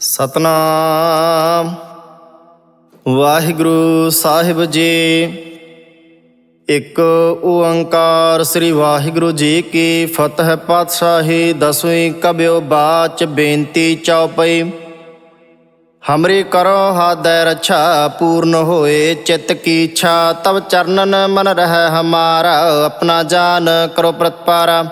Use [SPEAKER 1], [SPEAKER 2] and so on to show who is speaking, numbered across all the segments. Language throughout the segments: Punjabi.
[SPEAKER 1] ਸਤਨਾਮ। ਵਾਹਿਗੁਰੂ ਸਾਹਿਬ ਜੀ, ਇੱਕ ਓੰਕਾਰ ਸ੍ਰੀ ਵਾਹਿਗੁਰੂ ਜੀ ਕੀ ਫਤਿਹ ਪਾਤਸ਼ਾਹੀ, ਦਸਵੀਂ ਕਬਿਓ ਬਾਚ ਬੇਨਤੀ ਚਉਪਈ ਹਮਰੀ ਕਰੋ ਹਾਦੈ ਰੱਛਾ ਪੂਰਨ ਹੋਏ, ਚਿਤ ਕੀ ਇੱਛਾ ਤਬ ਚਰਨਨ ਮਨ ਰਹਿ ਹਮਾਰਾ, ਆਪਣਾ ਜਾਨ ਕਰੋ ਪ੍ਰਤਪਾਰਾ।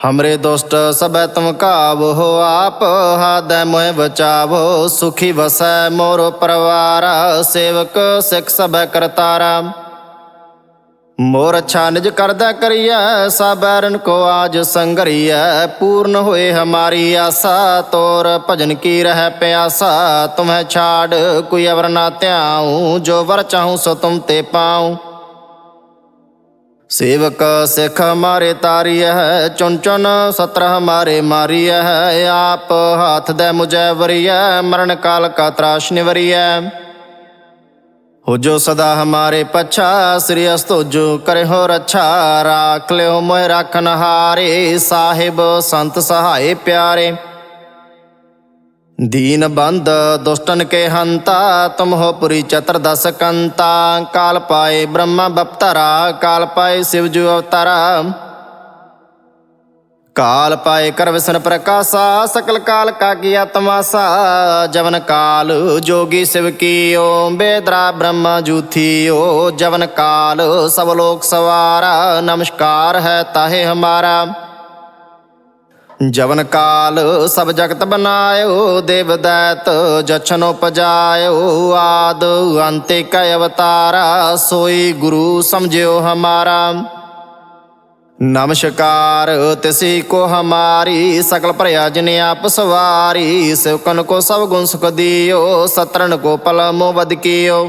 [SPEAKER 1] ਹਮਰੇ ਦੁਸ਼ਟ ਸਭੈ ਤੁਮ ਕਾਵੋ ਆਪ ਹਾਦੈ ਮੋਹਿ ਬਚਾਵੋ ਸੁਖੀ ਵਸੈ ਮੋਰ ਪਰਵਾਰ ਸੇਵਕ ਸਿੱਖ ਸਭੈ ਕਰਤਾਰਾ ਮੋਰ ਅੱਛਾ ਨਿਜ ਕਰਦਾ ਕਰੀਐ ਸਾਬੈਰਨ ਕੋ ਆਜ ਸੰਗਰੀਐ ਪੂਰਨ ਹੋਏ ਹਮਾਰੀ ਆਸਾ ਤੋਰ ਭਜਨ ਕੀ ਰਹਿ ਪਿਆਸਾ ਤੁਮਹਿ ਛਾੜ ਕੋਈ ਅਵਰ ਨਾ ਧਿਆਉ ਜੋ ਵਰ ਚਾਹੂੰ ਸੋ ਤੁਮ ਤੇ ਪਾਉ ਸੇਵਕ ਸਿੱਖ ਹਮਾਰੇ ਤਾਰੀਐ ਹੈ ਚੁਨ ਚੁਨ ਸਤਰ ਹਮਾਰੇ ਮਾਰੀਐ ਹੈ ਆਪ ਹਾਥ ਦੇ ਮੁਝੈ ਵਰੀਐ, ਮਰਨ ਕਾਲ ਕਾ ਤਰਾਸ਼ ਨਿਵਰੀਐ। ਹੋ ਜੋ ਸਦਾ ਹਮਾਰੇ ਪਛਾ, ਸ੍ਰੀ ਅਸਤੋਜੋ ਕਰੇ ਹੋ ਰੱਛਾ, ਰਾਖ ਲਿਓ ਮੋਹਿ ਰਾਖਨ ਹਾਰੇ ਸਾਹਿਬ ਸੰਤ ਸਹਾਏ ਪਿਆਰੇ। ਦੀਨ ਬੰਦ ਦੁਸ਼ਟਨ ਕੇ ਹੰਤਾ ਤੁਮ ਹੋ ਪੁਰੀ ਚਤਰ ਦਸ ਕੰਤਾ ਕਾਲ ਪਾਏ ਬ੍ਰਹਮਾ ਬਪਤਰਾ ਕਾਲ ਪਾਏ ਸਿਵ ਜੂ ਅਵਤਾਰਾ ਕਾਲ ਪਾਏ ਕਰ ਵਿਸ਼ਨ ਪ੍ਰਕਾਸ਼ਾ ਸਕਲ ਕਾਲ ਕਾ ਕੀਆ ਤਮਾਸਾ ਜਵਨ ਕਾਲ ਜੋਗੀ ਸਿਵ ਕੀਓ ਬੇਦਰਾ ਬ੍ਰਹਮਾ ਜੂਥੀਓ ਜਵਨ ਕਾਲ ਸਭ ਲੋਕ ਸਵਾਰਾ ਨਮਸਕਾਰ ਹੈ ਤਾਹੇ ਹਮਾਰਾ ਜਵਨ ਕਾਲ ਸਭ ਜਗਤ ਬਨਾਇਓ, ਦੇਵ ਦੈਤ ਜਛਨ ਉਪਜਾਇਓ, ਆਦ ਅੰਤੇ ਕੈ ਅਵਤਾਰਾ, ਸੋਈ ਗੁਰੂ ਸਮਝਿਓ ਹਮਾਰਾ। ਨਮਸਕਾਰ, ਤਿਸੀ ਕੋ ਹਮਾਰੀ, ਸਕਲ ਭਰਿਆ ਜਿਨ ਆਪ ਸਵਾਰੀ ਸਿਵਕਨ ਕੋ ਸਭ ਗੁਣ ਸੁਖ ਦਿਓ ਸਤਰਨ ਕੋ ਪਲ ਮੋ ਵਦ ਕੀਓ।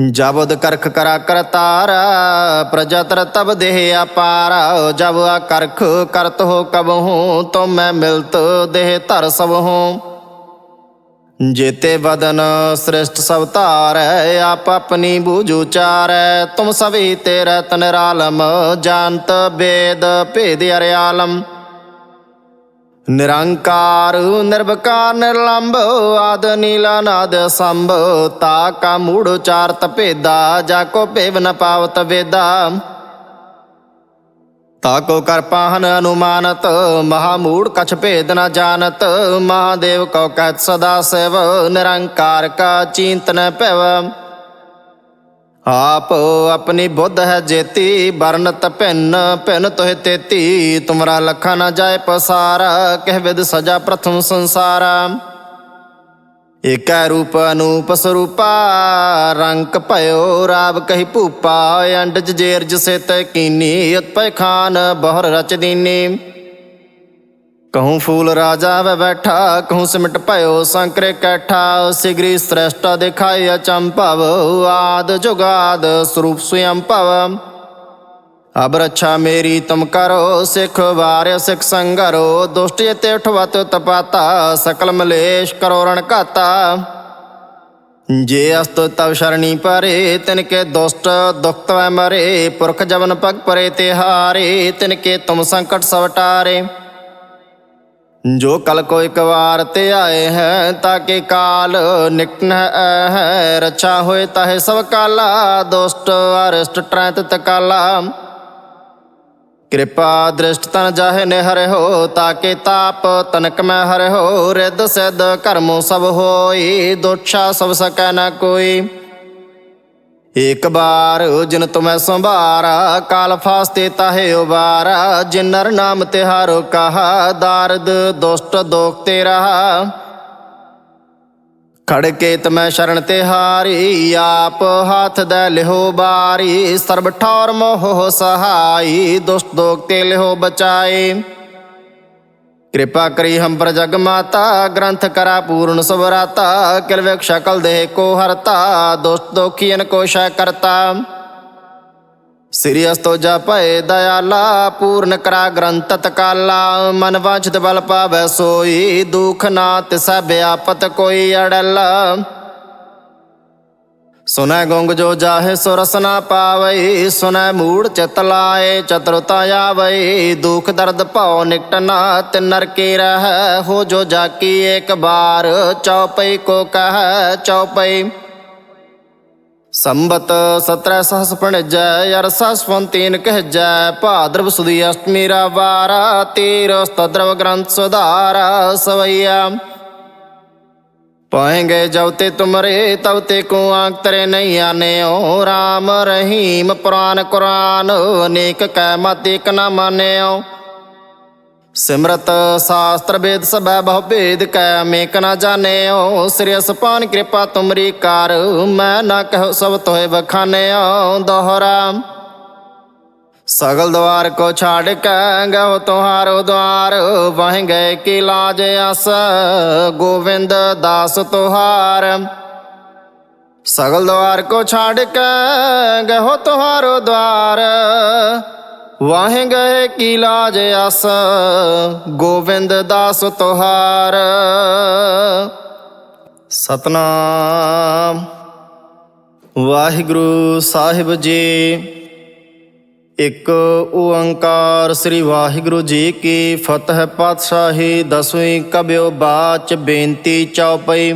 [SPEAKER 1] ਜਬਦ ਕਰਖ ਕਰਾ ਕਰਤਾਰ ਪ੍ਰਜਾ ਤਰ ਤਬ ਦੇਹ ਅਪਾਰ, ਜਬ ਆ ਕਰਖ ਕਰਤ ਹੋ ਕਬ ਹੂੰ, ਤੋ ਮੈਂ ਮਿਲਤ ਦੇਹ ਧਰ ਸਭ ਹੂੰ। ਜੇਤੇ ਵਦਨ ਸ੍ਰਿਸ਼ਟ ਸਭ ਧਾਰੈ, ਆਪ ਆਪਣੀ ਬੂਝ ਉਚਾਰੈ ਤੁਮ ਸਭੀ ਤੇਰੇ ਤਨਰਾਲਮ ਜਾਣਤ ਬੇਦ ਭੇਦ ਅਰਿਆਲਮ। ਨਿਰੰਕਾਰ ਨਿਰਭਕਾਰ ਨਿਰਲੰਭ ਆਦ, ਨੀਲਾ ਨਾਦ ਸੰਭ, ਤਾ ਕਾ ਮੂੜ ਉਚਾਰਤ ਭੇਦਾ ਜਾ ਕੋ ਭੇਵ ਨ ਪਾਵਤ ਵੇਦਾ। ਤਾ ਕੋ ਕਰ ਪਾਹਨ ਅਨੁਮਾਨਤ ਮਹਾਮੂੜ ਕਛ ਭੇਦ ਨ ਜਾਣਤ, ਮਹਾਦੇਵ ਕੋ ਕਹਿਤ ਸਦਾ ਸਿਵ, ਨਿਰੰਕਾਰ ਕਾ ਚਿੰਤਨ ਭਵ। ਆਪ ਆਪਣੀ ਬੁੱਧ ਹੈ ਜੇਤੀ ਬਰਨਤ ਭਿੰਨ ਭਿੰਨ ਤੋਹਿ ਤੇਤੀ। ਤੁਮਰਾ ਲਖਾ ਨ ਜਾਏ ਪਸਾਰਾ, ਕਹਿ ਵਿਦ ਸਜਾ ਪ੍ਰਥਮ ਸੰਸਾਰਾ। ਏਕੈ ਰੂਪ ਅਨੂਪ ਸਰੂਪਾ, ਰੰਕ ਭਇਓ ਰਾਵ ਕਹੀ ਭੂਪਾ, ਅੰਡਜ ਜੇਰਜ ਸਿਤ ਕੀਨੀ, ਉਤਪੈ ਖਾਨ, ਬਹਰ ਰਚ ਦੀਨੀ। ਕਹੂੰ ਫੂਲ ਰਾਜਾ ਵੈ ਬੈਠਾ ਕਹੂੰ ਸਿਮਟ ਭਇਓ ਸੰਕਰੇ ਕੈਠਾ ਸਿਗਰੀ ਸ੍ਰੇਸ਼ਟਾ ਦਿਖਾਈ ਅਚੰਭਵ ਆਦ ਜੁਗਾਦ ਸਰੂਪ ਸੁਯੰ ਭਵ ਅਬ ਰੱਛਾ ਮੇਰੀ ਤੁਮ ਕਰੋ ਸਿਖ ਵਾਰਿ ਸਿਖ ਸੰਗਰੋ ਦੁਸ਼ਟ ਤੇ ਉਠਵਤ ਤਪਾਤਾ ਸਕਲ ਮਲੇਸ਼ ਕਰੋ ਰਣ ਘਾਤਾ ਜੇ ਅਸਤ ਤਵ ਸ਼ਰਣੀ ਪਰੇ ਤਿਨ ਕੇ ਦੁਸ਼ਟ ਦੁਖ ਤਵੈ ਮਰੇ ਪੁਰਖ ਜਵਨ ਪਗ ਪਰੇ ਤੇ ਹਾਰੇ ਤਿਨ ਕੇ ਤੁਮ ਸੰਕਟ ਸਵਟਾਰੇ ਜੋ ਕਲ ਕੋ ਇੱਕ ਵਾਰ ਤੇ ਆਏ ਹੈ ਤਾਕੇ ਕਾਲ ਨਿਕਟ ਹੈ। ਰੱਛਾ ਹੋਏ ਤਾਹੇ ਸਭ ਕਾਲਾ, ਦੁਸ਼ਟ ਅਰਿਸ਼ਟ ਟ੍ਰੈਤ ਤਕਾਲਾ। ਕਿਰਪਾ ਦ੍ਰਿਸ਼ਟ ਤਨ ਜਾਹੇ ਨੇ ਹਰਿ ਹੋ ਤਾਕੇ ਤਾਪ ਤਨਕ ਮੈਂ ਹਰਿ ਹੋ। ਰਿੱਧ ਸਿੱਧ ਕਰਮੋ ਸਭ ਹੋਈ, ਦੋਛਾ ਸਭ ਸਕੈ ਨਾ ਕੋਈ। ਇੱਕ ਬਾਰ ਜਿਨ ਤੁਮੈ ਸੰਭਾਰਾ, ਕਾਲ ਫਾਸਤੇ ਤਾਹੇ ਉਬਾਰਾ ਜਿਨ ਨਰ ਨਾਮ ਤਿਹਾਰੋ ਕਹਾ, ਦਾਰਦ ਦੁਸ਼ਟ ਦੋਖ ਤੇ ਰਹਾ ਖੜਕੇ ਤਮੈ ਸ਼ਰਨ ਤੇ ਹਾਰੀ, ਆਪ ਹੱਥ ਦੇ ਲਿਹੋ ਬਾਰੀ, ਸਰਬ ਠੌਰ ਮੋਹ ਸਹਾਈ, ਦੁਸ਼ਟ ਦੋਖ ਤੇ ਲਿਹੋ ਬਚਾਏ। ਕਿਰਪਾ ਕਰੀ ਹਮ ਪਰ ਜਗ ਮਾਤਾ, ਗ੍ਰੰਥ ਕਰਾ ਪੂਰਨ ਸਵਰਾਤਾ ਕਿਲ ਸ਼ਕਲ ਦੇਹ ਕੋ ਹਰਤਾ ਦੋਸਤ ਦੋਖੀਨ ਕੋ ਸ਼ੈ ਕਰਤਾ। ਸ੍ਰੀ ਅਸਤੋ ਜਪੈ ਦਇਆਲਾ, ਪੂਰਨ ਕਰਾ ਗ੍ਰੰਥ ਤਕਾਲਾ, ਮਨ ਵਾਂਛਿਤ ਬਲ ਪਾਵੈ ਸੋਈ, ਦੁਖ ਨਾ ਤਿਸੈ ਬਿਆਪਤ ਕੋਈ ਅੜਲ। ਸੁਨੈ ਗੁੰਗ ਜੋ ਜਾਹੇ ਸੋ ਰਸਨਾ ਪਾਵਈ ਸੁਨੈ ਮੂੜ ਚਿਤ ਲਾਏ, ਚਤੁਰਤਾ ਆਵਈ, ਦੁਖ ਦਰਦ ਭਉ ਨਿਕਟਨਾ ਤਿਨਰ ਕੀ ਰਹਿ, ਹੋ ਜੋ ਜਾਕੀ ਏਕ ਬਾਰ, ਚਉਪਈ ਕੋ ਕਹ ਚਉਪਈ। ਸੰਬਤ 17 ਸਹਸ ਪਣਜੈ ਅਰਸਾ ਸਵੰਤੀਨ ਕਹਿਜੈ, ਭਾਦਰਵ ਸੁਦੀ ਅਸ਼ਟਮੀ ਰਾ ਵਾਰਾ ਤੀਰ ਸਤਦਰਵ ਗ੍ਰੰਥ ਸੁਧਾਰਾ ਸਵਈਆ ਪਾਏਂਗੇ ਜਬ ਤੇ ਤੁਮਰੇ ਤਬ ਤੇ ਕੋ ਆਂਕ ਤਰੇ ਨਹੀਂ ਆਨਿਓ RAM ਰਹੀਮ ਪੁਰਾਨ ਕੁਰਾਨ ਅਨੇਕ ਕੈ ਮਤ ਇਕ ਨਾ ਸਿਮਰਤ ਸਾਸਤਰ ਵੇਦ ਸਭੈ ਬਹੁ ਭੇਦ ਕੈ ਅਮੇਕ ਨਾ ਜਾਣਿਓ ਸ੍ਰੀ ਅਸਪਾਨ ਕਿਰਪਾ ਤੁਮਰੀ ਕਰ, ਮੈਂ ਨਾ ਕਹੋ ਸਭ ਤੋਏ ਬਖਾਨਿਓ ਦੋਹਰਾ ਸਗਲ ਦਵਾਰ ਕੋ ਛਾੜ ਕੇ ਗਉ ਤੁਹਾਰੋ ਦਵਾਰ। ਵਹਿ ਗਏ ਕੀ ਲਾਜ ਅਸ, ਗੋਵਿੰਦ ਦਾਸ ਤੁਹਾਰ। ਸਗਲ ਦਵਾਰ ਕੋ ਛਾੜ ਕੇ ਗਉ ਤੁਹਾਰੋ ਦਵਾਰ। ਵਾਹੇ ਗਏ ਕੀ ਲਾਜ ਅਸ, ਗੋਵਿੰਦ ਦਾਸ ਤੁਹਾਰ। ਸਤਨਾਮ। ਵਾਹਿਗੁਰੂ ਸਾਹਿਬ ਜੀ। ਇੱਕ ਓੰਕਾਰ ਸ੍ਰੀ ਵਾਹਿਗੁਰੂ ਜੀ ਕੀ ਫਤਿਹ ਪਾਤਸ਼ਾਹੀ, ਦਸਵੀਂ ਕਬਿਓ ਬਾਚ ਬੇਨਤੀ ਚਉਪਈ।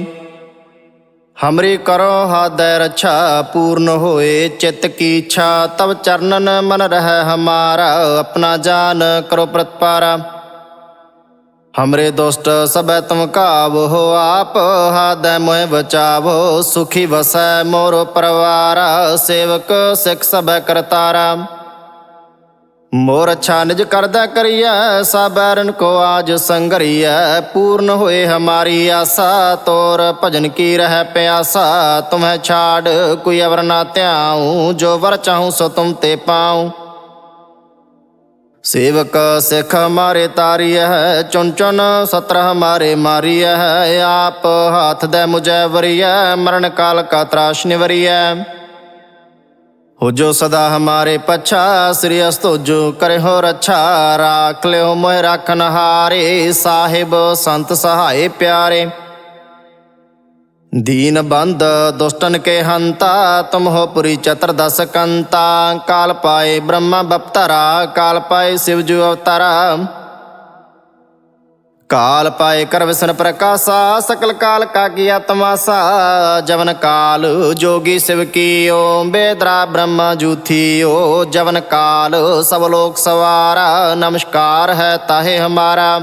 [SPEAKER 1] ਹਮਰੀ ਕਰੋ ਹਾਦੈ ਰੱਛਾ ਪੂਰਨ ਹੋਏ, ਚਿਤ ਕੀ ਇੱਛਾ ਤਬ ਚਰਨਨ ਮਨ ਰਹਿ ਹਮਾਰਾ, ਆਪਣਾ ਜਾਨ ਕਰੋ ਪ੍ਰਤਪਾਰਾ। ਹਮਰੇ ਦੁਸ਼ਟ ਸਭੈ ਤੁਮ ਕਾਵ ਹੋ ਆਪ, ਹਾਦੈ ਮੋਹਿ ਬਚਾਵੋ, ਸੁਖੀ ਵਸੈ ਮੋਰ ਪਰਵਾਰਾ, ਸੇਵਕ ਸਿੱਖ ਸਭੈ ਕਰਤਾਰਾ। ਮੋਰ ਅੱਛਾ ਨਿਜ ਕਰਦਾ ਕਰੀਐ ਸਾਬੈਰਨ ਕੋ ਆਜ ਸੰਗਰੀਐ। ਪੂਰਨ ਹੋਏ ਹਮਾਰੀ ਆਸਾ, ਤੋਰ ਭਜਨ ਕੀ ਰਹਿ ਪਿਆਸਾ। ਤੁਮਹਿ ਛਾੜ ਕੋਈ ਅਵਰ ਨਾ ਧਿਆਉ, ਜੋ ਵਰ ਚਾਹੂੰ ਸੋ ਤੁਮ ਤੇ ਪਾਉ। ਸੇਵਕ ਸਿੱਖ ਹਮਾਰੇ ਤਾਰੀਐ ਹੈ ਚੁਣ ਚੁਨ ਸਤਰ ਹਮਾਰੇ ਮਾਰੀਐ। ਹੈ ਆਪ ਹਾਥ ਦੇ ਮੁਝੈ ਵਰੀਐ, ਮਰਨ ਕਾਲ ਕਾ ਤਰਾਸ਼ ਨਿਵਰੀਐ। ਹੋ ਜੋ ਸਦਾ ਹਮਾਰੇ ਪਛਾ, ਸ੍ਰੀ ਅਸਤੋ ਜੋ ਕਰੇ ਹੋ ਰੱਛਾ, ਰਾਖ ਲਿਓ ਮੋਹਿ ਰੱਖਨ ਹਾਰੇ ਸਾਹਿਬ ਸੰਤ ਸਹਾਏ ਪਿਆਰੇ। ਦੀਨ ਬੰਦ ਦੁਸ਼ਟਨ ਕੇ ਹੰਤਾ, ਤੁਮ ਹੋ ਪੁਰੀ ਚਤਰ ਦਸ ਕੰਤਾ, ਕਾਲ ਪਾਏ ਬ੍ਰਹਮਾ ਬਪਤਰਾ, ਕਾਲ ਪਾਏ ਸਿਵ ਜੂ ਅਵਤਾਰਾ। ਕਾਲ ਪਾਏ ਕਰ ਵਿਸ਼ਨ ਪ੍ਰਕਾਸ਼ਾ, ਸਕਲ ਕਾਲ ਕਾ ਕੀਆ ਤਮਾਸਾ ਜਵਨ ਕਾਲ ਜੋਗੀ ਸਿਵ ਕੀਓ, ਬੇਦਰਾ ਬ੍ਰਹਮ ਜੂਥੀਓ। ਜਵਨ ਕਾਲ ਸਭ ਲੋਕ ਸਵਾਰਾ, ਨਮਸਕਾਰ ਹੈ ਤਾਹੇ ਹਮਾਰਾ।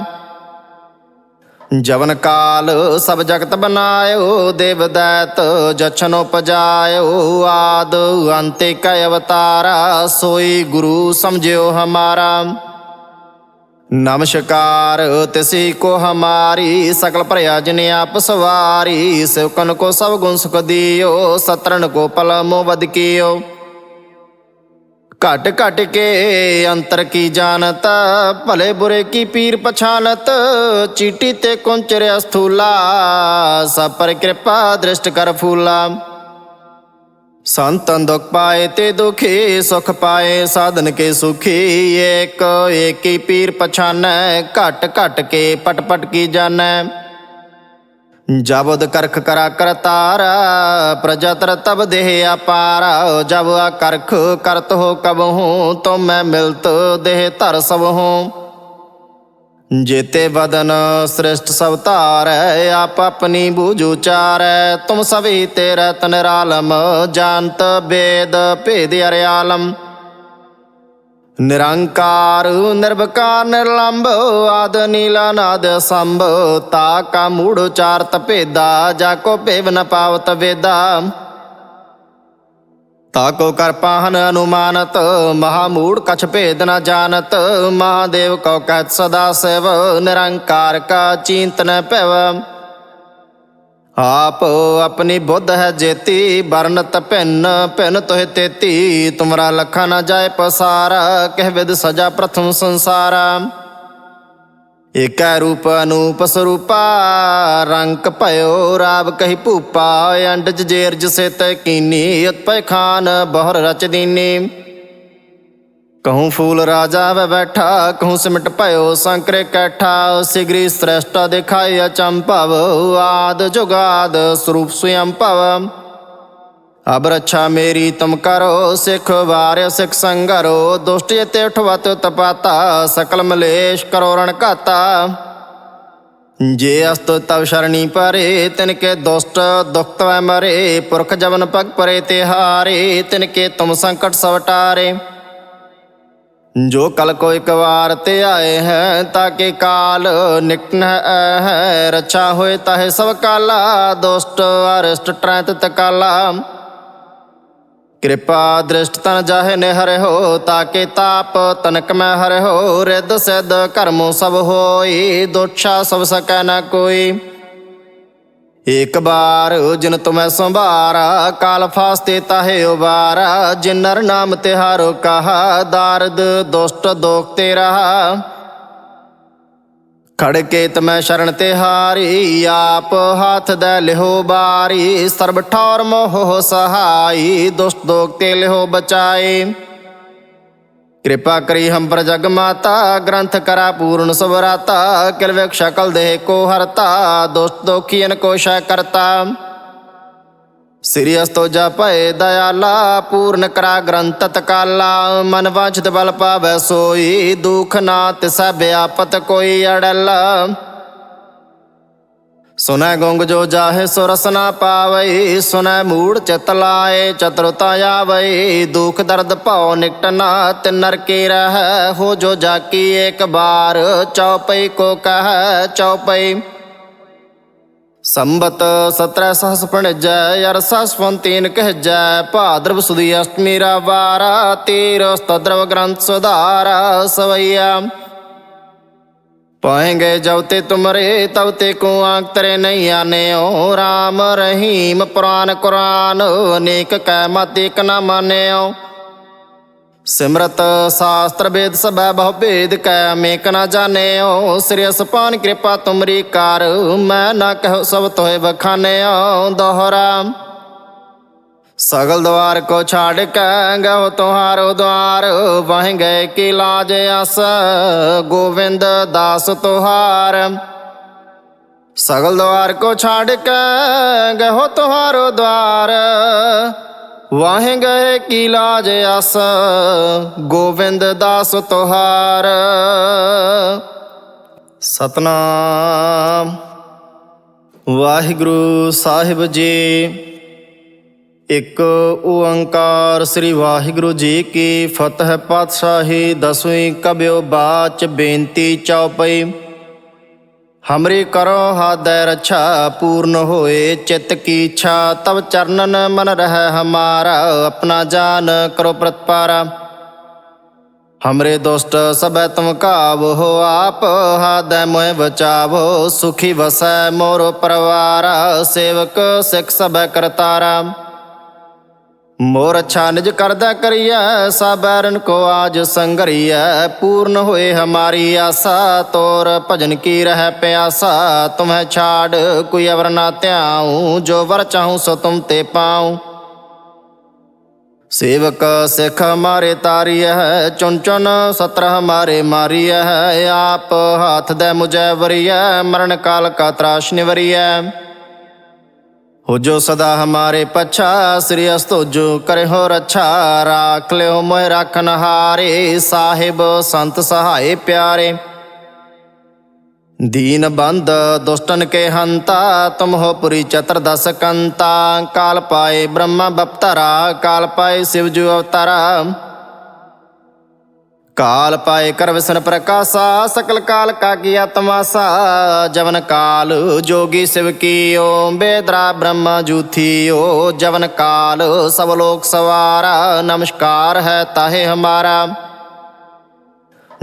[SPEAKER 1] ਜਵਨ ਕਾਲ ਸਭ ਜਗਤ ਬਨਾਇਓ, ਦੇਵ ਦੈਤ ਜਛਨ ਉਪਜਾਇਓ। ਆਦ ਅੰਤੇ ਕੈ ਅਵਤਾਰਾ, ਸੋਈ ਗੁਰੂ ਸਮਝਿਓ ਹਮਾਰਾ। ਨਮਸਕਾਰ, ਤਿਸੀ ਕੋ ਹਮਾਰੀ, ਸਕਲ ਭਰਿਆ ਜਿਨ ਆਪ ਸਵਾਰੀ ਸਿਵਕਨ ਕੋ ਸਭ ਗੁਣ ਸੁਖ ਦਿਓ ਸਤਰਨ ਕੋ ਪਲ ਮੋ ਵਦ ਕੀਓ। ਘਟ ਘਟ ਕੇ ਅੰਤਰ ਕੀ ਜਾਣਤ, ਭਲੇ ਬੁਰੇ ਕੀ ਪੀਰ ਪਛਾਨਤ, ਚੀਟੀ ਤੇ ਕੁੰਚਰ ਅਸਥੂਲਾ ਸਭ ਪਰ ਕਿਰਪਾ ਦ੍ਰਿਸ਼ਟ ਕਰ ਫੂਲਾ। ਸੰਤਨ ਦੁਖ ਪਾਏ ਤੇ ਦੁਖੀ, ਸੁਖ ਪਾਏ, ਸਾਧਨ ਕੇ ਸੁਖੀ। ਏਕ, ਏਕੀ ਪੀਰ ਪਛਾਨੈ, ਘਟ ਘਟ ਕੇ ਪਟ ਪਟ ਕੀ ਜਾਣੈ। ਜਬਦ ਕਰਖ ਕਰਾ ਕਰਤਾਰ ਪ੍ਰਜਾ ਤਰ ਤਬ ਦੇਹ ਅਪਾਰ। ਜਬ ਆ ਕਰਖ ਕਰਤ ਹੋ ਕਬ ਹੂੰ, ਤੋ ਮੈਂ ਮਿਲਤ ਦੇਹ ਧਰ ਸਭ ਹੂੰ। ਜੇਤੇ ਵਦਨ ਸ੍ਰਿਸ਼ਟ ਸਭ ਧਾਰੈ, ਆਪ ਆਪਣੀ ਬੂਝ ਉਚਾਰੈ ਤੁਮ ਸਭੀ ਤੇਰਾ ਤਨਰਾਲਮ ਜਾਣਤ ਬੇਦ ਭੇਦ ਅਰਿਆਲਮ। ਨਿਰੰਕਾਰ ਨਿਰਭਕਾਰ ਨਿਰਲੰਭ ਆਦ ਨੀਲਾ ਨਾਦ ਸੰਭ, ਤਾ ਕਾ ਮੂੜ ਉਚਾਰਤ ਭੇਦਾ, ਜਾ ਕੋ ਭੇਵ ਨ ਪਾਵਤ ਵੇਦਾ। ਤਾ ਕੋ ਕਰ ਪਾਹਨ ਅਨੁਮਾਨਤ ਮਹਾਮੂੜ ਕਛ ਭੇਦ ਨ ਜਾਣਤ, ਮਹਾਦੇਵ ਕੋ ਕਹਿਤ ਸਦਾ ਸਿਵ, ਨਿਰੰਕਾਰ ਕਾ ਚਿੰਤਨ ਭਵ। ਆਪ ਆਪਣੀ ਬੁੱਧ ਹੈ ਜੇਤੀ ਵਰਨਤ ਭਿੰਨ ਭਿੰਨ ਤੋਹਿ ਤੇਤੀ, ਤੁਮਰਾ ਲਖਾ ਨ ਜਾਏ ਪਸਾਰਾ, ਕਹਿ ਵਿਦ ਸਜਾ ਪ੍ਰਥਮ ਸੰਸਾਰਾ। ਏਕੈ ਰੂਪ ਅਨੂਪ ਸਰੂਪਾ ਰੰਗ ਭਇਓ ਰਾਵ ਕਹੀ ਭੂਪਾ ਅੰਡਜ ਜੇਰਜ ਸਿਤ ਕੀਨੀ ਉਤਪੈ ਖਾਨ ਬਹੁਰ ਰਚ ਦੀਨੀ। ਕਹੂੰ ਫੂਲ ਰਾਜਾ ਵੈ ਬੈਠਾ, ਕਹੂੰ ਸਿਮਟ ਭਇਓ ਸੰਕਰੇ ਕੈਠਾ, ਸਿਗਰੀ ਸ੍ਰੇਸ਼ਟਾ ਦਿਖਾਈ ਅਚੰਭਵ, ਆਦ ਜੁਗਾਦ ਸਰੂਪ ਸੁਯੰ ਭਵ। ਅਬ ਰੱਛਾ ਮੇਰੀ ਤੁਮ ਕਰੋ, ਸਿੱਖ ਵਾਰਿ ਸਿੱਖ ਸੰਗਰੋ, ਦੁਸ਼ਟ ਜਤੇ ਉਠਵਤ ਤਪਾਤਾ, ਸਕਲ ਮਲੇਸ਼ ਕਰੋ ਰਣ ਘਾਤਾ। ਜੇ ਅਸਤ ਤਵ ਸ਼ਰਣੀ ਪਰੇ, ਤਿਨ ਕੇ ਦੁਸ਼ਟ ਦੁਖ ਤਵੈ ਮਰੇ, ਪੁਰਖ ਜਵਨ ਪਗ ਪਰੇ ਤਿਹਾਰੇ ਤਿਨ ਕੇ ਤੁਮ ਸੰਕਟ ਸਵਟਾਰੇ ਜੋ ਕਲ ਕੋ ਇੱਕ ਵਾਰ ਤੇ ਆਏ ਹੈ ਤਾਕੇ ਕਾਲ ਨਿਕਟ ਹੈ, ਰੱਛਾ ਹੋਏ ਤਾਹੇ ਸਭ ਕਾਲਾ, ਦੁਸ਼ਟ ਅਰਿਸ਼ਟ ਟ੍ਰੈਤ ਤਕਾਲਾ। ਕਿਰਪਾ ਦ੍ਰਿਸ਼ਟ ਤਨ ਜਾਹੇ ਨੇ ਤਾਕੇ ਤਾਪ ਤਨਕ ਮੈਂ ਹਰਿ ਰਿੱਧ ਸਿੱਧ ਕਰਮੋ ਸਭ ਹੋਈ ਦੋਛਾ ਸਭ ਸਕੈ ਨ ਕੋਈ। ਇੱਕ ਬਾਰ ਜਿਨ ਤੁਮੈ ਸੰਭਾਰਾ, ਕਾਲ ਫਾਸਤੇ ਤਾਹੇ ਉਬਾਰਾ ਜਿਨ ਨਰ ਨਾਮ ਤਿਹਾਰੋ ਕਹਾ, ਦਾਰਦ ਦੁਸ਼ਟ ਦੋਖ ਤੇ ਰਹਾ ਖੜ ਕੇ ਤਮੈ ਸ਼ਰਨ ਤੇ ਹਾਰੀ, ਆਪ ਹੱਥ ਦੇ ਲਿਹੋ ਬਾਰੀ, ਸਰਬ ਠੌਰ ਮੋਹ ਸਹਾਈ, ਦੁਸ਼ਟ ਦੋਖ ਤੇ ਲਿਹੋ ਬਚਾਏ ਕਿਰਪਾ ਕਰੀ ਹਮ ਪਰ ਜਗ ਮਾਤਾ, ਗ੍ਰੰਥ ਕਰਾ ਪੂਰਨ ਸਵਰਾਤਾ ਕਿਲਵੇਕ ਸ਼ਕਲ ਦੇਹ ਕੋ ਹਰਤਾ, ਦੁਸ਼ਟ ਦੋਖੀਨ ਕੋ ਸ਼ੈ ਕਰਤਾ। ਸ੍ਰੀ ਅਸਤੋ ਜਪਏ ਦਇਆਲਾ, ਪੂਰਨ ਕਰਾ ਗ੍ਰੰਥ ਤਕਾਲਾ ਮਨ ਵਾਂਛਿਤ ਬਲ ਪਾਵੈ ਸੋਈ, ਦੁਖ ਨਾ ਤਿਸੈ ਬਿਆਪਤ ਕੋਈ ਅੜਲ। ਸੁਨੈ ਗੁੰਗ ਜੋ ਜਾਹੇ ਸੋ ਰਸ ਪਾਵਈ, ਸੁਨੈ ਮੂੜ ਚਿਤ ਲਾਏ, ਚਤੁਰਤਾ ਆਵਈ, ਦੁਖ ਦਰਦ ਭਉ ਨਿਕਟਨਾ ਤਿਨਰ ਰਹਿ, ਹੋ ਜੋ ਜਾਕੀ ਏਕ ਬਾਰ, ਚਉਪਈ ਕੋ ਕਹੈ, ਚਉਪਈ ਸੰਬਤ 17 ਸਹਸ ਪਣਜੈ ਅਰਸਾ ਸਵੰਤੀਨ ਕਹਿਜੈ। ਭਾਦਰਵ ਸੁਦੀ ਅਸ਼ਟਮੀ ਰਾ ਵਾਰਾ ਤੀਰ ਸਤਦਰਵ ਗ੍ਰੰਥ ਸੁਧਾਰਾ ਸਵਈਆ ਪਾਏਂਗੇ ਜਬ ਤੇ ਤੁਮਰੇ ਤਬ ਤੇ ਕੋ ਆਂਕ ਤਰੇ ਨਹੀਂ ਆਨਿਓ RAM ਰਹੀਮ ਪੁਰਾਨ ਕੁਰਾਨ ਅਨੇਕ ਕੈ ਮਤ ਇਕ ਨਾ ਮਾਨਿਓ। ਸਿਮਰਤ ਸ਼ਾਸਤਰ ਵੇਦ ਸਭੈ ਬਹੁ ਭੇਦ ਕੈ, ਮੇਕ ਨਾ ਜਾਣਿਓ। ਸ੍ਰੀ ਅਸਪਾਨ ਕਿਰਪਾ ਤੁਮਰੀ ਕਰ, ਮੈਂ ਨਾ ਕਹੋ ਸਭ ਤੋਏ ਬਖਾਨਿਓ ਦੋਹਰਾ, ਸਗਲ ਦਵਾਰ ਕੋ ਛਾੜ ਕੇ ਗਉ ਤੁਹਾਰੋ ਦਵਾਰ। ਵਾਹ ਗਏ ਕੀ ਲਾਜ ਅਸ, ਗੋਵਿੰਦ ਦਾਸ ਤੁਹਾਰ। ਸਗਲ ਦਵਾਰ ਕੋ ਛਾੜ ਕੇ ਗਉ ਤੁਹਾਰੋ ਦਵਾਰ। ਵਾਹ ਗਏ ਕੀ ਲਾਜ ਅਸ ਗੋਵਿੰਦ ਦਾਸ ਤੁਹਾਰ। ਸਤਨਾਮ। ਵਾਹਿਗੁਰੂ ਸਾਹਿਬ ਜੀ, ਇੱਕ ਓੰਕਾਰ ਸ੍ਰੀ ਵਾਹਿਗੁਰੂ ਜੀ ਕੀ ਫਤਿਹ ਪਾਤਸ਼ਾਹੀ, ਦਸਵੀਂ ਕਬਿਓ ਬਾਚ ਬੇਨਤੀ ਚਉਪਈ ਹਮਰੀ ਕਰੋ ਹਾਦੈ ਰਛਾ, ਪੂਰਨ ਹੋਏ ਚਿਤ ਕੀ ਇੱਛਾ ਤਬ ਚਰਨਨ ਮਨ ਰਹਿ ਹਮਾਰਾ, ਆਪਣਾ ਜਾਨ ਕਰੋ ਪ੍ਰਤਪਾਰਾ। ਹਮਰੇ ਦੁਸ਼ਟ ਸਭੈ ਤੁਮ ਕਾਵੋ ਆਪ, ਹਾਦੈ ਮੋਹਿ ਬਚਾਵੋ, ਸੁਖੀ ਵਸੈ ਮੋਰ ਪਰਵਾਰਾ, ਸੇਵਕ ਸਿੱਖ ਸਭੈ ਕਰਤਾਰਾ। ਮੋਰ ਅੱਛਾ ਨਿਜ ਕਰਦਾ ਕਰੀਐ ਸਾਬਰਨ ਕੋ ਆਜ ਸੰਗਰੀਐ। ਪੂਰਨ ਹੋਏ ਹਮਾਰੀ ਆਸਾ, ਤੋਰ ਭਜਨ ਕੀ ਰਹਿ ਪਿਆਸਾ। ਤੁਮਹਿ ਛਾੜ ਕੋਈ ਅਵਰ ਨਾ ਧਿਆਉ, ਜੋ ਵਰ ਚਾਹੂੰ ਸੋ ਤੁਮ ਤੇ ਪਾਉ। ਸੇਵਕ ਸਿੱਖ ਹਮਾਰੇ ਤਾਰੀਐ ਚੁਨ ਚੁਨ ਸਤਰ ਹਮਾਰੇ ਮਾਰੀਐ। ਆਪ ਹਾਥ ਦੇ ਮੁਝੈ ਵਰੀਐ, ਮਰਨ ਕਾਲ ਕਾ ਤਰਾਸ਼ ਨਿਵਰੀਐ। ਹੋ ਜੋ ਸਦਾ ਹਮਾਰੇ ਪਛਾ ਸ੍ਰੀ ਅਸਤੋਜੋ ਕਰੇ ਹੋ ਰੱਛਾ ਰਾਖ ਲਿਓ ਮੋਹਿ ਰੱਖਨ ਹਾਰੇ ਸਾਹਿਬ ਸੰਤ ਸਹਾਏ ਪਿਆਰੇ ਦੀਨ ਬੰਦ ਦੁਸ਼ਟਨ ਕੇ ਹੰਤਾ ਤੁਮ ਹੋ ਪੁਰੀ ਚਤਰ ਦਸ ਕੰਤਾ ਕਾਲ ਪਾਏ ਬ੍ਰਹਮਾ ਬਪਤਰਾ ਕਾਲ ਪਾਏ ਸਿਵ ਜੂ ਅਵਤਾਰਾ ਕਾਲ ਪਾਏ ਕਰ ਵਿਸ਼ਨ ਪ੍ਰਕਾਸ਼ਾ, ਸਕਲ ਕਾਲ ਕਾ ਕੀਆ ਤਮਾਸਾ ਜਵਨ ਕਾਲ ਜੋਗੀ ਸਿਵ ਕੀਓ, ਬੇਦਰਾ ਬ੍ਰਹਮ ਜੂਥੀਓ। ਜਵਨ ਕਾਲ ਸਭ ਲੋਕ ਸਵਾਰਾ, ਨਮਸਕਾਰ ਹੈ ਤਾਹੇ ਹਮਾਰਾ।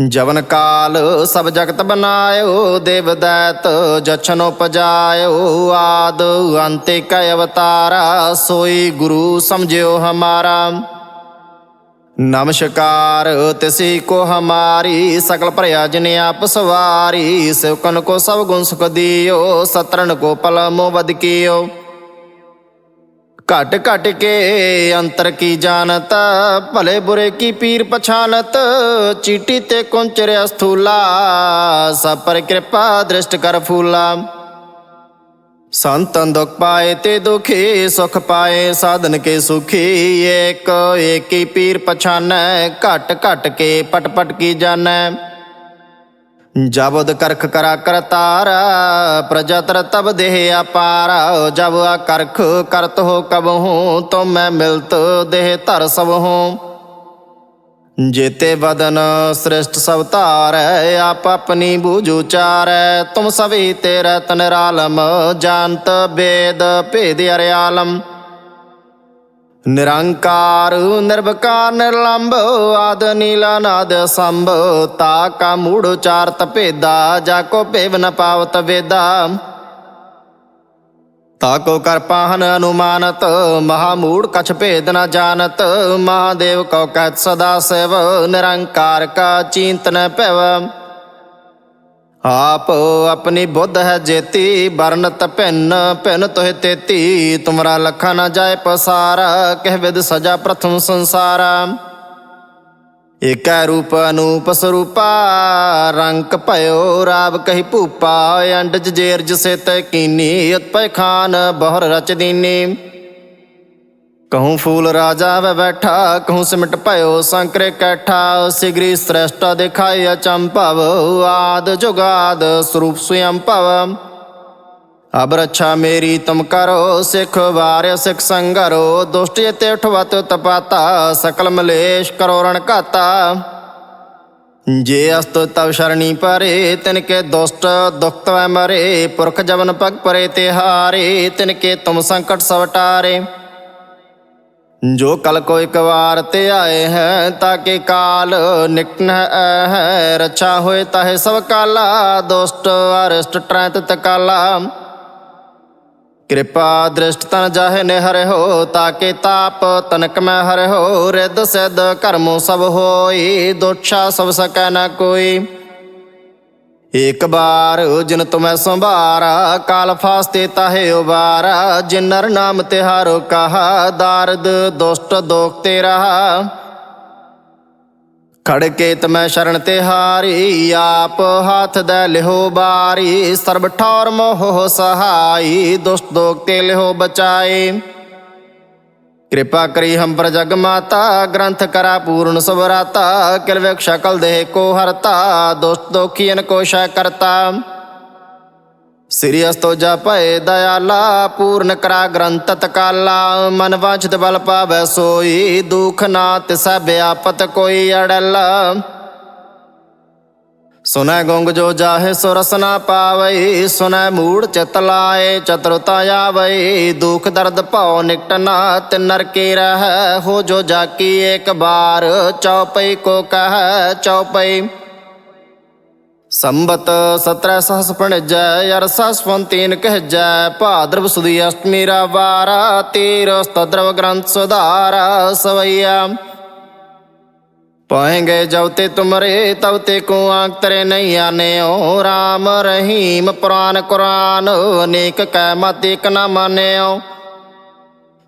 [SPEAKER 1] ਜਵਨ ਕਾਲ ਸਭ ਜਗਤ ਬਨਾਇਓ, ਦੇਵ ਦੈਤ ਜਛਨ ਉਪਜਾਇਓ। ਆਦ ਅੰਤੇ ਕੈ ਅਵਤਾਰਾ, ਸੋਈ ਗੁਰੂ ਸਮਝਿਓ ਹਮਾਰਾ। ਨਮਸਕਾਰ, ਤਿਸੀ ਕੋ ਹਮਾਰੀ, ਸਕਲ ਭਰਿਆ ਜਿਨ ਆਪ ਸਵਾਰੀ, ਸਿਵਕਨ ਕੋ ਸਭ ਗੁਣ ਸੁਖ ਦਿਓ ਸਤਰਨ ਕੋ ਪਲ ਮੋ ਵਦ ਕੀਓ। ਘਟ ਘਟ ਕੇ ਅੰਤਰ ਕੀ ਜਾਣਤ, ਭਲੇ ਬੁਰੇ ਕੀ ਪੀਰ ਪਛਾਨਤ, ਚੀਟੀ ਤੇ ਕੁੰਚਰਿਆ ਸਥੂਲਾ, ਸਭ ਪਰ ਕਿਰਪਾ ਦ੍ਰਿਸ਼ਟ ਕਰ ਫੂਲਾ। ਸੰਤਨ ਦੁਖ ਪਾਏ ਤੇ ਦੁਖੀ, ਸੁਖ ਪਾਏ, ਸਾਧਨ ਕੇ ਸੁਖੀ। ਏਕ, ਏਕੀ ਪੀਰ ਪਛਾਨੈ, ਘਟ ਘਟ ਕੇ ਪਟ ਪਟ ਕੀ ਜਾਣੈ। ਜਬਦ ਕਰਖ ਕਰਾ ਕਰਤਾਰ ਪ੍ਰਜਾ ਤਰ ਤਬ ਦੇਹ ਅਪਾਰ। ਜਬ ਆ ਕਰਖ ਕਰਤ ਹੋ ਕਬ ਹੂੰ ਤੋ ਮੈਂ ਮਿਲਤ ਦੇਹ ਧਰ ਸਭ ਹੂੰ। ਜੇਤੇ ਵਦਨ ਸ੍ਰਿਸ਼ਟ ਸਭ ਧਾਰੈ, ਆਪ ਆਪਣੀ ਬੂਝ ਉਚਾਰੈ ਤੁਮ ਸਭੀ ਤੇਰਾ ਤਨਰਾਲਮ ਜਾਣਤ ਬੇਦ ਭੇਦ ਅਰਿਆਲਮ। ਨਿਰੰਕਾਰ ਨਿਰਭਕਾਰ ਨਿਰਲੰਭ ਆਦ ਨੀਲਾ ਨਾਦ ਸੰਭ, ਤਾ ਕਾ ਮੂੜ ਉਚਾਰਤ ਭੇਦਾ, ਜਾ ਕੋ ਭੇਵ ਨ ਪਾਵਤ ਵੇਦਾ। ਤਾ ਕੋ ਕਰ ਪਾਹਨ ਅਨੁਮਾਨਤ ਮਹਾਮੂੜ ਕਛ ਭੇਦ ਨ ਜਾਣਤ, ਮਹਾਦੇਵ ਕੋ ਕਹਿਤ ਸਦਾ ਸਿਵ, ਨਿਰੰਕਾਰ ਕਾ ਚਿੰਤਨ ਭਵ। ਆਪ ਆਪਣੀ ਬੁੱਧ ਹੈ ਜੇਤੀ ਵਰਨਤ ਭਿੰਨ ਭਿੰਨ ਤੋਹਿ ਤੇਤੀ, ਤੁਮਰਾ ਲਖਾ ਨ ਜਾਏ ਪਸਾਰ, ਕਹਿ ਵਿਦ ਸਜਾ ਪ੍ਰਥਮ ਸੰਸਾਰਾ। ਏਕੈ ਰੂਪ ਅਨੂਪ ਸਰੂਪਾ, ਰੰਕ ਭਇਓ ਰਾਵ ਕਹੀ ਭੂਪਾ ਅੰਡਜ ਜੇਰਜ ਸਿਤ ਕੀਨੀ ਉਤਪੈ ਖਾਨ ਬਹੁਰ ਰਚ ਦੀਨੀ। ਕਹੂੰ ਫੂਲ ਰਾਜਾ ਵੈ ਬੈਠਾ, ਕਹੂੰ ਸਿਮਟ ਭਇਓ ਸੰਕਰੇ ਕੈਠਾ, ਸਿਗਰੀ ਸ੍ਰੇਸ਼ਟਾ ਦਿਖਾਈ ਅਚੰਭਵ, ਆਦ ਜੁਗਾਦ ਸਰੂਪ ਸੁਯੰ ਭਵ। ਅਬ ਰੱਛਾ ਮੇਰੀ ਤੁਮ ਕਰੋ, ਸਿੱਖ ਵਾਰਿ ਸਿੱਖ ਸੰਗਰੋ, ਦੁਸ਼ਟ ਜਤੇ ਉਠਵਤ ਤਪਾਤਾ, ਸਕਲ ਮਲੇਸ਼ ਕਰੋ ਰਣ ਘਾਤਾ। ਜੇ ਅਸਤ ਤਵ ਸ਼ਰਣੀ ਪਰੇ ਤਿਨ ਕੇ ਦੁਸ਼ਟ ਦੁਖ ਤਵੈ ਮਰੇ, ਪੁਰਖ ਜਵਨ ਪਗ ਪਰੇ ਤੇ ਹਾਰੇ ਤਿਨ ਕੇ ਤੁਮ ਸੰਕਟ ਸਵਟਾਰੇ ਜੋ ਕਲ ਕੋ ਇੱਕ ਵਾਰ ਤੇ ਆਏ ਹੈ, ਤਾਕੇ ਕਾਲ ਨਿਕਟ ਹੈ, ਰੱਛਾ ਹੋਏ ਤਾਹੇ ਸਭ ਕਾਲਾ, ਦੁਸ਼ਟ ਅਰਿਸ਼ਟ ਟ੍ਰੈਤ ਤਕਾਲਾ। ਕਿਰਪਾ ਦ੍ਰਿਸ਼ਟ ਤਨ ਜਾਹੇ ਨੇ ਤਾਕੇ ਤਾਪ ਤਨਕ ਮੈਂ ਹਰਿ ਰਿੱਧ ਸਿੱਧ ਕਰਮੋ ਸਭ ਹੋਈ ਦੋਛਾ ਸਭ ਸਕੈ ਨ ਕੋਈ। ਇੱਕ ਬਾਰ ਜਿਨ ਤੁਮੈ ਸੰਭਾਰਾ, ਕਾਲ ਫਾਸਤੇ ਤਾਹੇ ਉਬਾਰਾ ਜਿਨ ਨਰ ਨਾਮ ਤਿਹਾਰੋ ਕਹਾ, ਦਾਰਦ ਦੁਸ਼ਟ ਦੋਖ ਤੇ ਰਹਾ ਖੜ ਕੇ ਤਮੈ ਸ਼ਰਨ ਤੇ ਹਾਰੀ, ਆਪ ਹੱਥ ਦੇ ਲਿਹੋ ਬਾਰੀ, ਸਰਬ ਠੌਰ ਮੋਹ ਸਹਾਈ, ਦੁਸ਼ਟ ਦੋਖ ਤੇ ਲਿਹੋ ਬਚਾਏ ਕਿਰਪਾ ਕਰੀ ਹਮ ਪਰ ਜਗ ਮਾਤਾ, ਗ੍ਰੰਥ ਕਰਾ ਪੂਰਨ ਸਵਰਾਤਾ ਕਿਲਵੇਕ ਸ਼ਕਲ ਦੇਹ ਕੋ ਹਰਤਾ, ਦੁਸ਼ਟ ਦੋਖੀਨ ਕੋ ਸ਼ੈ ਕਰਤਾ। ਸ੍ਰੀ ਅਸਤੋ ਜਪੈ ਦਇਆਲਾ, ਪੂਰਨ ਕਰਾ ਗ੍ਰੰਥ ਤਕਾਲਾ ਮਨ ਵਾਂਛਿਤ ਬਲ ਪਾਵੈ ਸੋਈ, ਦੁਖ ਨਾ ਤਿਸੈ ਬਿਆਪਤ ਕੋਈ ਅੜਲ। ਸੁਨੈ ਗੁੰਗ ਜੋ ਜਾਹੇ ਸੋ ਰਸਨਾ ਪਾਵਈ, ਸੁਨੈ ਮੂੜ ਚਿਤ ਲਾਏ, ਚਤੁਰਤਾ ਆਵਈ, ਦੁਖ ਦਰਦ ਭਉ ਨਿਕਟਨਾ ਤਿਨਰ ਕੀ ਰਹਿ, ਹੋ ਜੋ ਜਾਕੀ ਏਕ ਬਾਰ, ਚਉਪਈ ਕੋ ਕਹੈ, ਚਉਪਈ ਸੰਬਤ 17 ਸਹਸ ਪਣਜੈ ਅਰਸਾ ਸਵੰਤੀਨ ਕਹਿਜੈ। ਭਾਦਰਵ ਸੁਦੀ ਅਸ਼ਟਮੀ ਰਾ ਵਾਰਾ ਤੀਰ ਸਤਦਰਵ ਗ੍ਰੰਥ ਸੁਧਾਰਾ ਸਵਈਆ ਪਾਏਂਗੇ ਜਬ ਤੇ ਤੁਮਰੇ ਤਬ ਤੇ ਕੋ ਆਂਕ ਤਰੇ ਨਹੀਂ ਆਨਿਓ RAM ਰਹੀਮ ਪੁਰਾਨ ਕੁਰਾਨ ਅਨੇਕ ਕੈ ਮਤ ਇਕ ਨਾ ਮਾਨਿਓ।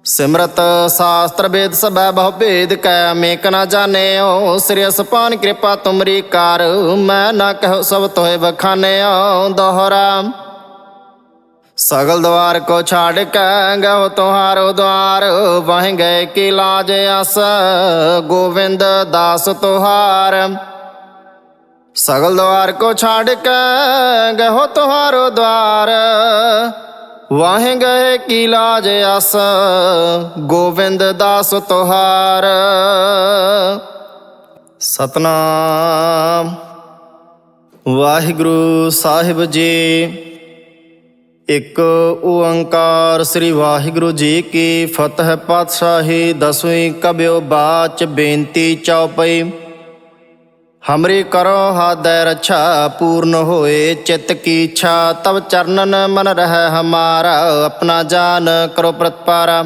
[SPEAKER 1] ਸਿਮਰਤ ਸ਼ਾਸਤਰ ਵੇਦ ਸਭੈ ਬਹੁ ਭੇਦ ਕੈ ਅਮੇਕ ਨਾ ਜਾਣਿਓ। ਸ੍ਰੀ ਅਸਪਾਨ ਕਿਰਪਾ ਤੁਮਰੀ ਕਰ, ਮੈਂ ਨਾ ਕਹੋ ਸਭ ਤੋਏ ਬਖਾਨਿਓ ਦੋਹਰਾ, ਸਗਲ ਦਵਾਰ ਕੋ ਛਾੜ ਕੇ ਗਉ ਤੁਹਾਰੋ ਦਵਾਰ, ਵਾਹ ਗਏ ਕੀ ਲਾਜ ਅਸ, ਗੋਵਿੰਦ ਦਾਸ ਤੁਹਾਰ। ਸਗਲ ਦਵਾਰ ਕੋ ਛਾੜ ਕੇ ਗਉ ਤੁਹਾਰੋ ਦਵਾਰ ਵਾਹ ਗਏ ਕੀ ਲਾਜ ਅਸ ਗੋਵਿੰਦ ਦਾਸ ਤੁਹਾਰ। ਸਤਨਾਮ। ਵਾਹਿਗੁਰੂ ਸਾਹਿਬ ਜੀ, ਇੱਕ ਓੰਕਾਰ ਸ੍ਰੀ ਵਾਹਿਗੁਰੂ ਜੀ ਕੀ ਫਤਿਹ ਪਾਤਸ਼ਾਹੀ, ਦਸਵੀਂ ਕਬਿਓ ਬਾਚ ਬੇਨਤੀ ਚਉਪਈ ਹਮਰੀ ਕਰੋ ਹਾਦੈ ਰਛਾ, ਪੂਰਨ ਹੋਏ ਚਿਤ ਕੀ ਇੱਛਾ ਤਬ ਚਰਨਨ ਮਨ ਰਹਿ ਹਮਾਰਾ, ਆਪਣਾ ਜਾਨ ਕਰੋ ਪ੍ਰਤਪਾਰਾ।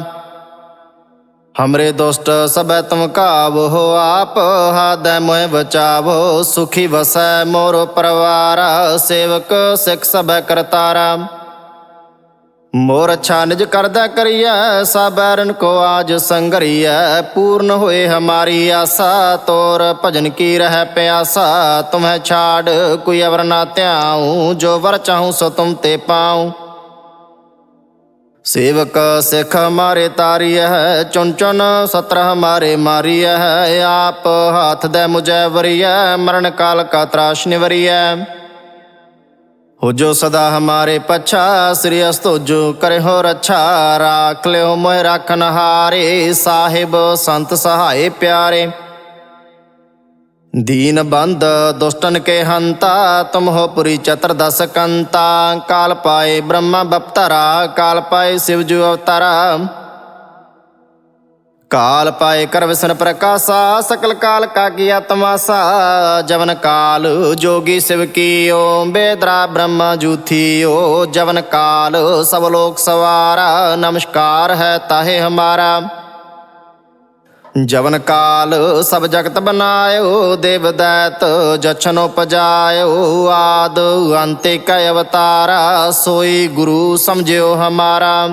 [SPEAKER 1] ਹਮਰੇ ਦੁਸ਼ਟ ਸਬੈ ਤੁਮ ਕਾਵ ਹੋ ਆਪ, ਹਾਦੈ ਮੋਇ ਬਚਾਵੋ, ਸੁਖੀ ਵਸੈ ਮੋਰ ਪਰਵਾਰਾ, ਸੇਵਕ ਸਿਖ ਸਬੈ ਕਰਤਾਰਾ। ਮੋਰ ਅੱਛਾ ਨਿਜ ਕਰਦਾ ਕਰੀਐ ਸਾਬਰਨ ਕੋ ਆਜ ਸੰਗਰੀਐ। ਪੂਰਨ ਹੋਏ ਹਮਾਰੀ ਆਸਾ, ਤੋਰ ਭਜਨ ਕੀ ਰਹਿ ਪਿਆਸਾ। ਤੁਮਹਿ ਛਾੜ ਕੋਈ ਅਵਰ ਨਾ ਧਿਆਉ, ਜੋ ਵਰ ਚਾਹੂ ਸੋ ਤੁਮ ਤੇ ਪਾਉ। ਸੇਵਕ ਸਿਖ ਮਾਰੇ ਤਾਰੀਐ ਚੁਨ ਚੁਨ ਸਤਰ ਹਮਾਰੇ ਮਾਰੀਐ। ਆਪ ਹੱਥ ਦੇ ਮੁਜੈ ਵਰੀਐ, ਮਰਨ ਕਾਲ ਕਾ ਤਰਾਸ਼ ਨਿਵਰੀਐ। हो जो सदा हमारे पच्छा श्री अस्तोजो करे हो रक्षा राख ले हो मोह राखन हारे साहिब संत सहाय प्यारे दीन बंद दुष्टन के हंता तुम हो पुरी चतुर्दश कंता काल पाए ब्रह्मा बप्तरा काल ਕਾਲ ਪਾਏ ਕਰਵਸਨ ਪ੍ਰਕਾਸ਼ਾ, ਸਕਲ ਕਾਲ ਕਾ ਕੀਆ ਤਮਾਸਾ ਜਵਨ ਕਾਲ ਜੋਗੀ ਸਿਵ ਕੀ ਓ ਬੇਦਰਾ ਬ੍ਰਹਮ ਜੂਥੀਓ। ਜਵਨ ਕਾਲ ਸਭ ਲੋਕ ਸਵਾਰਾ, ਨਮਸਕਾਰ ਹੈ ਤਾਹੇ ਹਮਾਰਾ। ਜਵਨ ਕਾਲ ਸਭ ਜਗਤ ਬਨਾਇਓ, ਦੇਵ ਦੈਤ ਜਛਨ ਉਪਜਾਇਓ। ਆਦ ਅੰਤੇ ਕੈ ਅਵਤਾਰਾ, ਸੋਈ ਗੁਰੂ ਸਮਝਿਓ ਹਮਾਰਾ।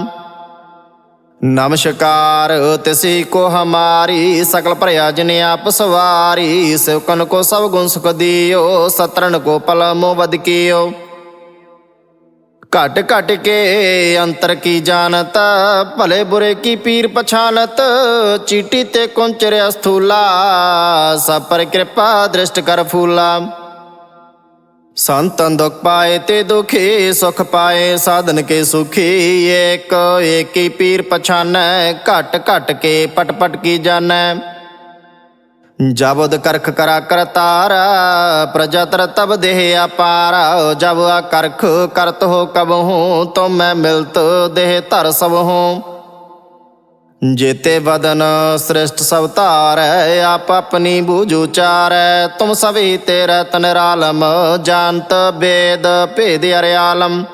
[SPEAKER 1] ਨਮਸਕਾਰ ਤਿਸੀ ਕੋ ਹਮਾਰੀ, ਸਕਲ ਭਰਿਆ ਜਿਨ ਆਪ ਸਵਾਰੀ ਸਿਵਕਨ ਕੋ ਸਭ ਗੁਣ ਸੁਖ ਦਿਓ ਸਤਰਨ ਕੋ ਪਲਮੋ ਵਦ ਕੀਓ। ਘਟ ਘਟ ਕੇ ਅੰਤਰ ਕੀ ਜਾਣਤ, ਭਲੇ ਬੁਰੇ ਕੀ ਪੀਰ ਪਛਾਨਤ, ਚੀਟੀ ਤੇ ਕੁੰਚਰਿਆ ਸਥੂਲਾ, ਸਭ ਪਰ ਕਿਰਪਾ ਦ੍ਰਿਸ਼ਟ ਕਰ ਫੂਲਾ। ਸੰਤਨ ਦੁਖ ਪਾਏ ਤੇ ਦੁਖੀ, ਸੁਖ ਪਾਏ, ਸਾਧਨ ਕੇ ਸੁਖੀ। ਏਕ, ਏਕੀ ਪੀਰ ਪਛਾਨੈ, ਘਟ ਘਟ ਕੇ ਪਟ ਪਟ ਕੀ ਜਾਣੈ। ਜਬਦ ਕਰਖ ਕਰਾ ਕਰਤਾਰ ਪ੍ਰਜਾ ਤਰ ਤਬ ਦੇਹ ਅਪਾਰ। ਜਬ ਆ ਕਰਖ ਕਰਤ ਹੋ ਕਬ ਹੂੰ ਤੋ ਮੈਂ ਮਿਲਤ ਦੇਹ ਧਰ ਸਭ ਹੂੰ। ਜੇਤੇ ਵਦਨ ਸ੍ਰਿਸ਼ਟ ਸਭ ਧਾਰੈ, ਆਪ ਆਪਣੀ ਬੂਝ ਉਚਾਰੈ ਤੁਮ ਸਭੀ ਤੇ ਰਤਨ ਰਾਲਮ ਜਾਣਤ ਬੇਦ ਭੇਦ ਅਰਿਆਲਮ।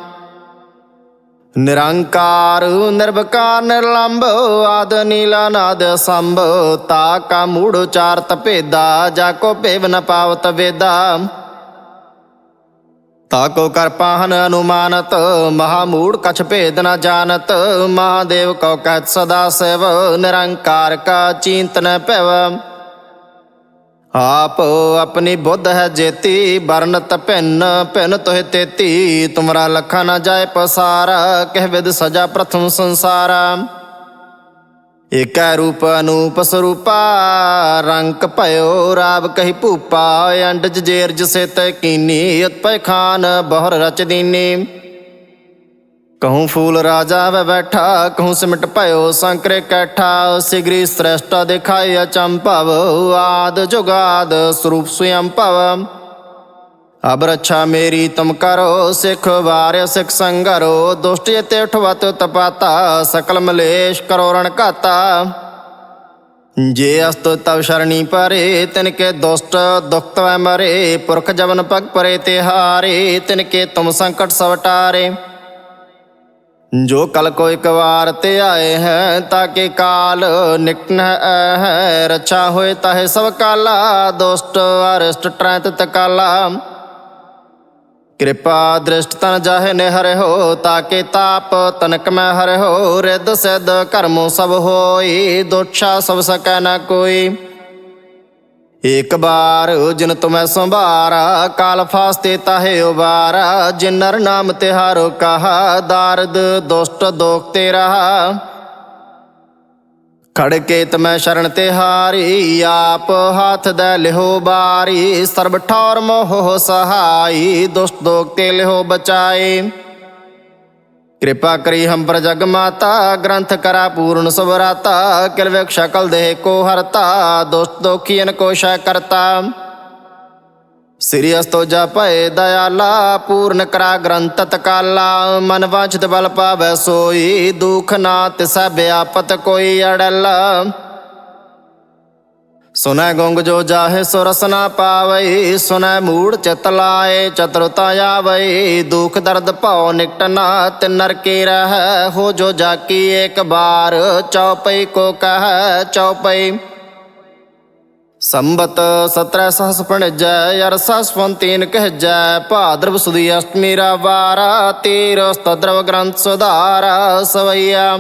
[SPEAKER 1] ਨਿਰੰਕਾਰ, ਨਿਰਵਕਾਰ ਨਿਰਲੰਭ ਆਦ ਨੀਲਾ ਨਾਦ ਸੰਭ, ਤਾ ਕਾ ਮੂੜ ਉਚਾਰਤ ਭੇਦਾ, ਜਾ ਕੋ ਭੇਵ ਨ ਵੇਦਾ। ਤਾਕੋ ਕਰ ਪਾਹਨ ਅਨੁਮਾਨਤ, ਮਹਾ ਮੂੜ ਕਛ ਭੇਦ ਨ ਜਾਣਤ, ਮਹਾਦੇਵ ਕਉ ਕਹਿਤ ਸਦਾ ਸਿਵ, ਨਿਰੰਕਾਰ ਕਾ ਚਿੰਤਨ ਭਵ। ਆਪ ਆਪਣੀ ਬੁੱਧ ਹੈ ਜੇਤੀ ਵਰਨਤ ਭਿੰਨ ਭਿੰਨ ਤੋਹ ਤੇਤੀ, ਤੁਮਰਾ ਲਖਾ ਨ ਜਾਏ ਪਸਾਰ, ਕਹਿ ਵਿਦ ਸਜਾ ਪ੍ਰਥਮ ਸੰਸਾਰ। ਏਕੈ ਰੂਪ ਅਨੂਪ ਸਰੂਪਾ ਰੰਗ ਭਇਓ ਰਾਬ ਕਹਿ ਭੂਪਾ, ਅੰਡ ਜੇਰ ਜਿਸੇ ਤੈ ਕੀਨੀ ਉਤਪੈ ਖਾਨ ਬਹਰ ਰਚ ਦੀਨੀ। ਕਹੂੰ ਫੂਲ ਰਾਜਾ ਵੈ ਬੈਠਾ, ਕਹੂੰ ਸਿਮਟ ਭਇਓ ਸੰਕਰੇ ਕੈਠਾ, ਸਿਗਰੀ ਸ੍ਰਸ਼ਟਾ ਦਿਖਾਇਆ ਚੰਭਵ ਆਦ ਜੁਗਾਦ ਸਰੂਪ ਸੁਯੰ ਭਵ। ਅਬ ਰੱਛਾ ਮੇਰੀ ਤੁਮ ਕਰੋ, ਸਿਖ ਵਾਰਿਆ ਸਿਖ ਸੰਗਰੋ, ਦੁਸ਼ਟ ਜਿਤੇ ਉਠਵਤ ਤਪਾਤਾ, ਸਕਲ ਮਲੇਸ਼ ਕਰੋ ਰਣ ਘਾਤਾ। ਜੇ ਅਸਤ ਤਵ ਸ਼ਰਣੀ ਪਰੇ ਤਿਨ ਕੇ ਦੁਸ਼ਟ ਦੁਖਤ ਵੈ ਮਰੇ, ਪੁਰਖ ਜਵਨ ਪਗ ਪਰੇ ਤੇ ਹਾਰੇ ਤਿਨ ਕੇ ਤੁਮ ਸੰਕਟ ਸਵਟਾਰੇ ਜੋ ਕਲ ਕੋ ਇਕ ਵਾਰ ਤੇ ਆਏ ਹੈ ਤਾਂ ਕੇ ਕਾਲ ਨਿਕਟਨ ਹੈ, ਰੱਛਾ ਹੋਏ ਤਾਹੇ ਸਭ ਕਾਲਾ, ਦੁਸ਼ਟ ਅਰਸ਼ਟ ਟ੍ਰੈਤ ਤਕਾਲਾ। ਕਿਰਪਾ ਦ੍ਰਿਸ਼ਟ ਤਨ ਜਾਹੇ ਨਿਹਰਿਓ ਤਾਕੇ ਤਾਪ ਤਨਕ ਮੈਂ ਹਰਿਓ ਰਿੱਧ ਸਿੱਧ ਕਰਮੋ ਸਭ ਹੋਈ ਦੁਛਾ ਸਭ ਸਕੈ ਨਾ ਕੋਈ। ਇਕ ਬਾਰ ਜਿਨ ਤੁਮੈ ਸੰਭਾਰਾ, ਕਾਲ ਫਾਸਤੇ ਤਾਹੇ ਉਬਾਰਾ, ਜਿਨਰ ਨਰ ਨਾਮ ਤਿਹਾਰੋ ਕਹਾ, ਦਾਰਦ ਦੁਸ਼ਟ ਦੋਖ ਤੇ ਰਹਾ ਖੜਕੇ ਤਮੈ ਸ਼ਰਨ ਤੇ ਹਾਰੀ, ਆਪ ਹੱਥ ਦੇ ਲਿਹੋ ਬਾਰੀ, ਸਰਬ ਠੌਰ ਮੋਹ ਸਹਾਈ, ਦੁਸ਼ਟ ਦੋਖ ਤੇ ਲਿਹੋ ਬਚਾਏ ਕਿਰਪਾ ਕਰੀ ਹਮ ਪਰ ਜਗ ਮਾਤਾ, ਗ੍ਰੰਥ ਕਰਾ ਪੂਰਨ ਸਵਰਾਤਾ ਕਿਲਵਿਕ ਸ਼ਕਲ ਦੇਹ ਕੋ ਹਰਤਾ, ਦੁਸ਼ਟ ਦੋਖੀਨ ਕੋ ਕਰਤਾ। ਸ੍ਰੀ ਅਸਤੋਜਾ ਭਏ ਦਇਆਲਾ, ਪੂਰਨ ਕਰਾ ਗ੍ਰੰਥ ਤਕਾਲਾ ਮਨ ਵਾਛਤ ਬਲ ਪਾਵੈ ਸੋਈ, ਦੁਖ ਨਾ ਤਿਸੈ ਬਿਆਪਤ ਕੋਈ ਅੜਲ। ਸੁਨੈ ਗੰਗ ਜੋ ਜਾਹੇ ਸੋ ਰਸਨਾ ਪਾਵਈ, ਸੁਨੈ ਮੂੜ ਚਿਤ ਲਾਏ, ਚਤਰਤਾ ਆਵਈ, ਦੁਖ ਦਰਦ ਭਉ ਨਿਕਟਨਾ ਤਿ ਨਰਕੇ ਰਹਿ, ਹੋ ਜੋ ਜਾਕੀ ਏਕ ਬਾਰ, ਚਉਪਈ ਕੋ ਕਹ, ਚਉਪਈ ਸੰਬਤ 17 ਸਹਸ ਪਣਜੈ ਅਰਸਾ ਸਵੰਤੀਨ ਕਹਿਜੈ। ਭਾਦਰਵ ਸੁਦੀ ਅਸ਼ਟਮੀ ਰਾ ਵਾਰਾ ਤੀਰ ਸਤਦਰਵ ਗ੍ਰੰਥ ਸੁਧਾਰਾ ਸਵਈਆ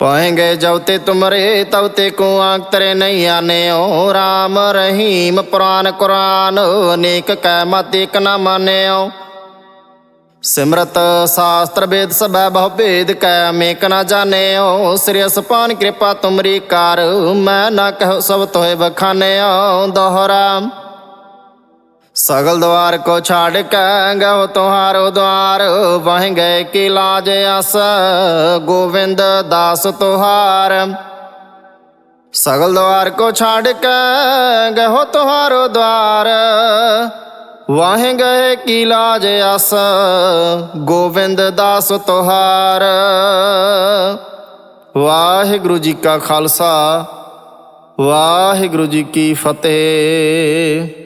[SPEAKER 1] ਪਾਏਂਗੇ ਜਬ ਤੇ ਤੁਮਰੇ ਤਬ ਤੇ ਕੋ ਆਂਕ ਤਰੇ ਨਹੀਂ ਆਨਿਓ RAM ਰਹੀਮ ਪੁਰਾਨ ਕੁਰਾਨ ਅਨੇਕ ਕੈ ਮਤ ਇਕ ਨਾ ਮਾਨਿਓ। ਸਿਮਰਤ ਸ਼ਾਸਤਰ ਵੇਦ ਸਭੈ ਬਹੁ ਭੇਦ ਕੈ, ਮੇਕ ਨਾ ਜਾਣਿਓ। ਸ੍ਰੀ ਅਸਪਾਨ ਕਿਰਪਾ ਤੁਮਰੀ ਕਰ, ਮੈਂ ਨਾ ਕਹੋ ਸਭ ਤੋਏ ਬਖਾਨਿਓ ਦੋਹਰਾ, ਸਗਲ ਦਵਾਰ ਕੋ ਛਾੜ ਕੇ ਗਉ ਤੁਹਾਰੋ ਦਵਾਰ, ਵਹਿ ਗਏ ਕੀ ਲਾਜ ਅਸ। ਗੋਵਿੰਦ ਦਾਸ ਤੁਹਾਰ, ਸਗਲ ਦਵਾਰ ਕੋ ਛਾੜ ਕੇ ਗਉ ਤੁਹਾਰੋ ਦਵਾਰ। ਵਾਹੇ ਗਏ ਕੀ ਲਾਜ ਅਸ, ਗੋਵਿੰਦ ਦਾਸ ਤੁਹਾਰ। ਵਾਹਿਗੁਰੂ ਜੀ ਕਾ ਖਾਲਸਾ, ਵਾਹਿਗੁਰੂ ਜੀ ਕੀ ਫਤਿਹ।